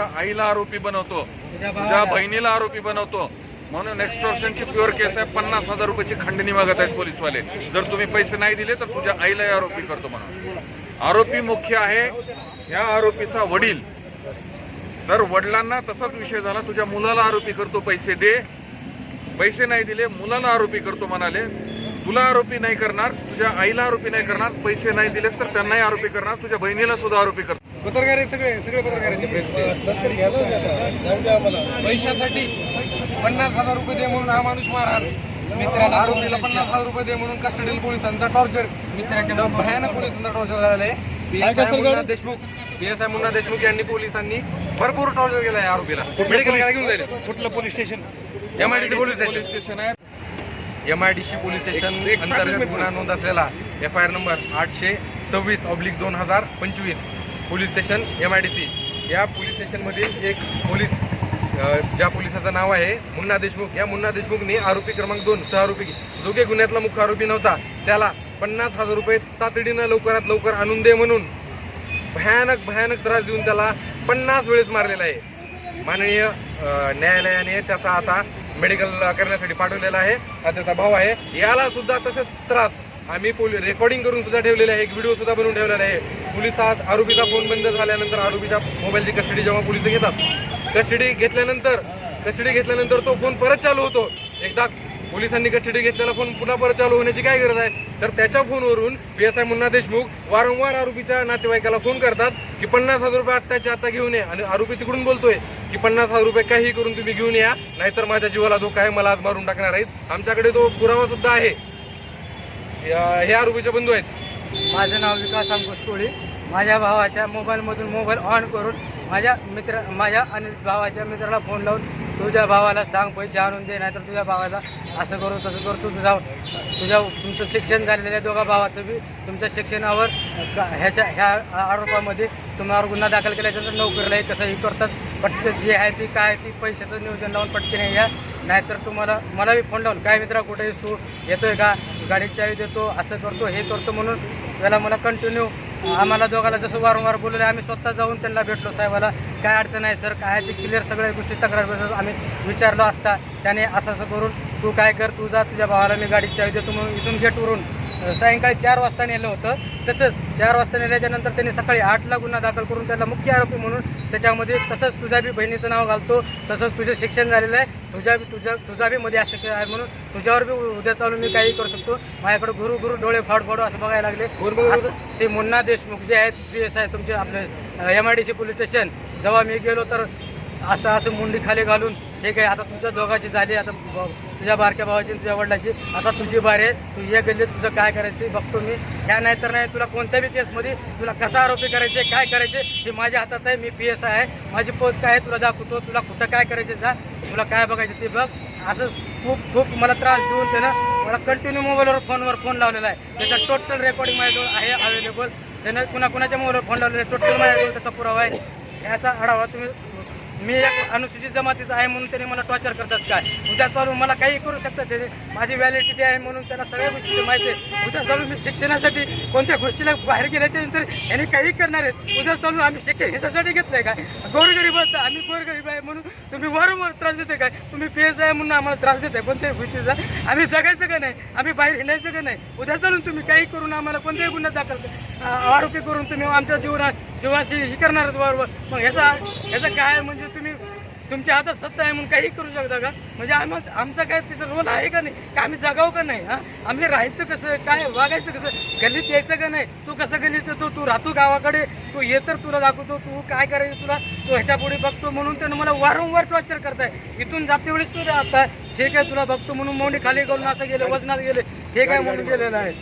आईला आरोपी बनवतो तुझ्या बहिणीला आरोपी बनवतो. म्हणून एक्स्टॉर्शनची प्युअर केस आहे. पन्नास हजार रुपयाची खंडणी मागत आहेत पोलीसवाले. जर तुम्ही पैसे नाही दिले तर तुझ्या आईलाही आरोपी करतो म्हणून. आरोपी मुख्य आहे. या आरोपीचा वडील. तर वडिलांना तसाच विषय झाला. तुझ्या मुलाला आरोपी करतो पैसे दे. पैसे नाही दिले मुलाला आरोपी करतो म्हणाले. तुला आरोपी नाही करणार तुझ्या आईला आरोपी नाही करणार. पैसे नाही दिलेस तर त्यांनाही आरोपी करणार. तुझ्या बहिणीला सुद्धा आरोपी करतो पत्रकार आहे सगळे सगळे पत्रकार आहेत. पैशासाठी पन्नास हजार रुपये दे म्हणून हा माणूस मारहाण. मित्राला आरोपीला पन्नास हजार रुपये दे म्हणून कस्टडी पोलिसांचा टॉर्चर मित्राच्या भयानक पोलिसांचा टॉर्चर झालेला आहे. PSI मुन्ना देशमुख पीएसआय मुन्ना देशमुख यांनी पोलिसांनी भरपूर टॉर्चर केला आहे आरोपीला. मेडिकल घेऊन जाईल. कुठलं police station? MIDC police police station आहे. एमआयडीसी पोलीस स्टेशन अंतर्गत गुन्हा नोंद असलेला. एफ आय आर नंबर आठशे सव्वीस ऑब्लिक दोन हजार पंचवीस. Police station M I D C या पोलीस स्टेशनमधील एक पोलीस ज्या पोलिसाचं नाव आहे मुन्ना देशमुख. या मुन्ना देशमुखने आरोपी क्रमांक दोन सहआरोपी जो काही गुन्ह्यातला मुख्य आरोपी नव्हता. त्याला पन्नास हजार रुपये तातडीनं लवकरात लवकर आणून दे म्हणून भयानक भयानक त्रास देऊन त्याला पन्नास वेळेस मारलेला आहे. माननीय न्यायालयाने त्याचा आता मेडिकल करण्यासाठी पाठवलेला आहे. हा त्याचा भाव आहे. याला सुद्धा तसंच त्रास आम्ही पोलीस रेकॉर्डिंग करून सुद्धा ठेवलेले आहे. एक व्हिडिओ सुद्धा बनवून ठेवलेला आहे. पोलिसात आरोपीचा फोन बंद झाल्यानंतर आरोपीच्या मोबाईलची कस्टडी जेव्हा पोलीस घेतात कस्टडी घेतल्यानंतर कस्टडी घेतल्यानंतर तो फोन परत चालू होतो. एकदा पोलिसांनी कस्टडी घेतलेला फोन पुन्हा परत चालू होण्याची काय गरज आहे? तर त्याच्या फोनवरून P S I Munna Deshmukh वारंवार आरोपीच्या नातेवाईकाला फोन करतात की पन्नास हजार रुपये आत्ताच्या आता घेऊन या. आणि आरोपी तिकडून बोलतोय की पन्नास हजार रुपये काही करून तुम्ही घेऊन या नाहीतर माझ्या जीवाला धोका आहे मला आज मारून टाकणार आहेत. आमच्याकडे तो पुरावा सुद्धा आहे. या- हे आरोपीचे बंधू आहेत. माझं नाव विकास अंकुश कोळी. माझ्या भावाच्या मोबाईलमधून मोबाईल ऑन करून माझ्या मित्र माझ्या आणि भावाच्या मित्राला फोन लावून तुझ्या भावाला सांग पैसे आणून दे नाहीतर तुझ्या भावाला असं करू तसं करू तू तुझा तुझ्या तुमचं शिक्षण झालेलं आहे दोघा भावाचं बी. तुमच्या शिक्षणावर का- ह्याच्या ह्या आरोपामध्ये तुम्हाला गुन्हा दाखल केल्याच्यानंतर नोकरीलाही कसंही करतात. पटकन जी आहे ती काय ती पैशाचं नियोजन लावून पटकन या नाहीतर तुम्हाला मला बी फोन लावून काय मित्रा कुठे आहेस तू? येतोय का? गाडी चावी देतो असं करतो हे करतो म्हणून त्याला मला कंटिन्यू आम्हाला दोघाला जसं वारंवार बोलले आम्ही स्वतः जाऊन त्यांना भेटलो साहेबाला. काय अडचण आहे सर काय ते क्लिअर सगळ्या गोष्टी तक्रार आम्ही विचारलो असता त्याने असं असं करून तू काय कर तू जा तुझ्या भावाला मी गाडी चावी देतो म्हणून इथून गेटवरून सायंकाळी चार वाजता नेलं होतं. तसंच चार वाजता नेल्याच्यानंतर त्यांनी सकाळी आठला गुन्हा दाखल करून त्याला मुख्य आरोपी म्हणून त्याच्यामध्ये तसंच तुझ्या बी बहिणीचं नाव घालतो तसंच तुझं शिक्षण झालेलं आहे तुझ्या बी तुझ्या तुझा बी मध्ये अशक्य आहे म्हणून तुझ्यावर बी उद्या चालून मी काही करू शकतो. माझ्याकडे गुरु गुरु डोळे फाड फाडू असं बघायला लागले? असं- ते मुन्ना देशमुख जे आहेत पी एस आय तुमचे आपले M I D C police station जेव्हा मी गेलो तर असं असं मुंडी खाली घालून ठीक आहे आता तुमच्या दोघांची झाली आता ब- तुझ्या बारक्या भावाची तुझ्या वडिलाची. आता तुझी बारी आहे तू ये गल्ली तुझं काय करायचं ते बघतो मी. ह्या नाही तर नाही तुला कोणत्याही केसमध्ये तुला कसा आरोपी करायचे काय करायचे हे माझ्या हातात आहे मी पी एस आहे. माझी पोच काय आहे तुला दाखवतो तुला कुठं काय करायचे जा तुला काय बघायचं ते बघ. असं खूप खूप मला त्रास देऊन त्यानं मला कंटिन्यू मोबाईलवर फोनवर फोन लावलेला आहे. त्याचा टोटल रेकॉर्डिंग माझ्याजवळ आहे अवेलेबल ज्यानं कुणा कुणाच्या मोबाईलवर फोन लावलेला आहे टोटल माझ्याजवळ त्याचा पुरावा आहे. याचा आढावा तुम्ही मी एक अनुसूचित जमातीचा आहे म्हणून त्यांनी मला टॉर्चर करतात काय उद्या चालून मला काही करू शकतात त्याने माझी व्हॅलिडिटी आहे म्हणून त्यांना सगळ्या गोष्टीची माहिती आहे. उद्या चालून मी शिक्षणासाठी कोणत्या गोष्टीला बाहेर गेल्याच्यानंतर यांनी काही करणार आहेत? उद्या चालून आम्ही शिक्षण ह्याच्यासाठी घेतलंय काय गोरगरीब आम्ही गोरगरीब आहे म्हणून तुम्ही वरवर त्रास देते काय तुम्ही पेज आहे म्हणून आम्हाला त्रास देताय कोणत्याही गोष्टीचा. आम्ही जगायचं का नाही? आम्ही बाहेर हिंडायचं का नाही? उद्या चालून तुम्ही काही करून आम्हाला कोणत्याही गुन्हा दाखल आरोपी करून तुम्ही आमच्या जीवना जीवाशी ही करणार बरोबर मग ह्याचा ह्याचा काय म्हणजे तुम्ही तुमच्या हातात सत्ता आहे म्हणून काही करू शकता का? म्हणजे आम आमचा काय तिचा रोल आहे का नाही? का आम्ही जगाव का नाही हा? आम्ही राहायचं कसं? काय वागायचं कसं? गल्लीत यायचं का नाही? तू कसं गल्लीत येतो? तू राहतो गावाकडे? तू ये तर तुला दाखवतो तू काय करायचं तुला? तू ह्याच्या पुढे बघतो म्हणून त्यानं मला वारंवार टॉर्चर करताय. इथून जाते वेळेस तू आता ठीक आहे तुला बघतो म्हणून मोंडी खाली करून असं गेले वजनात गेले. ठीक आहे म्हणून गेलेलं आहे.